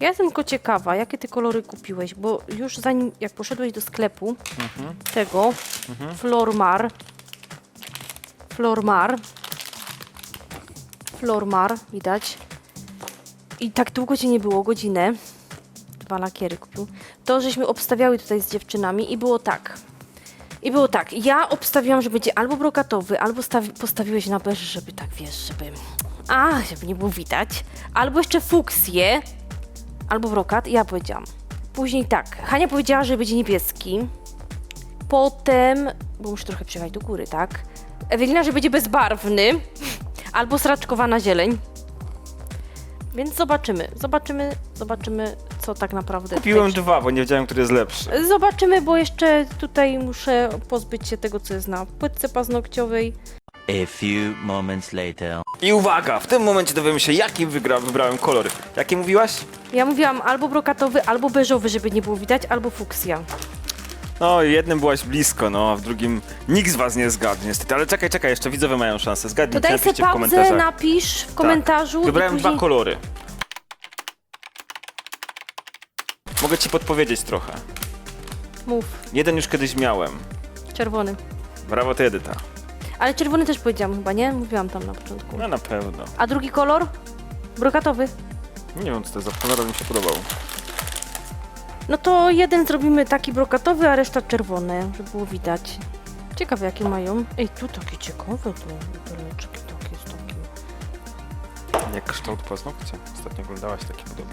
Ja jestem tylko ciekawa, jakie ty kolory kupiłeś, bo już zanim, jak poszedłeś do sklepu Mhm. tego, Flormar, Flormar, Flormar, widać, i tak długo cię nie było, godzinę, dwa lakiery kupił, to żeśmy obstawiały tutaj z dziewczynami i było tak. I było tak, ja obstawiłam, że będzie albo brokatowy, albo stawi- postawiłeś na beż, żeby tak, wiesz, żeby... A, żeby nie było widać. Albo jeszcze fuksję, albo brokat, ja powiedziałam. Później tak, Hania powiedziała, że będzie niebieski. Potem, bo muszę trochę przyjechać do góry, tak? Ewelina, że będzie bezbarwny, albo sraczkowana zieleń. Więc zobaczymy, zobaczymy, zobaczymy, co tak naprawdę... Kupiłem tutaj- dwa, bo nie wiedziałem, który jest lepszy. Zobaczymy, bo jeszcze tutaj muszę pozbyć się tego, co jest na płytce paznokciowej. A few moments later. I uwaga, w tym momencie dowiemy się, jaki wygra, wybrałem kolor. Jakie mówiłaś? Ja mówiłam albo brokatowy, albo beżowy, żeby nie było widać, albo fuksja. No, jednym byłaś blisko, no, a w drugim nikt z was nie zgadnie, niestety. Ale czekaj, czekaj, jeszcze widzowie mają szansę. To Zgadnijcie, daj sobie napiszcie w pauzę, komentarzach. napisz w komentarzu. Tak. Wybrałem i później... dwa kolory. Mogę ci podpowiedzieć trochę. Mów, Jeden już kiedyś miałem. czerwony. Brawo ty, Edyta. Ale czerwony też powiedziałam chyba, nie? Mówiłam tam na początku. No na pewno. A drugi kolor? Brokatowy. Nie wiem, co to jest za kolor, ale mi się podobał. No to jeden zrobimy taki brokatowy, a reszta czerwone, żeby było widać. Ciekawe jakie mają. Ej, tu takie ciekawe to buteleczki takie z takim. Jak kształt paznokcia. Ostatnio oglądałaś taki podobny.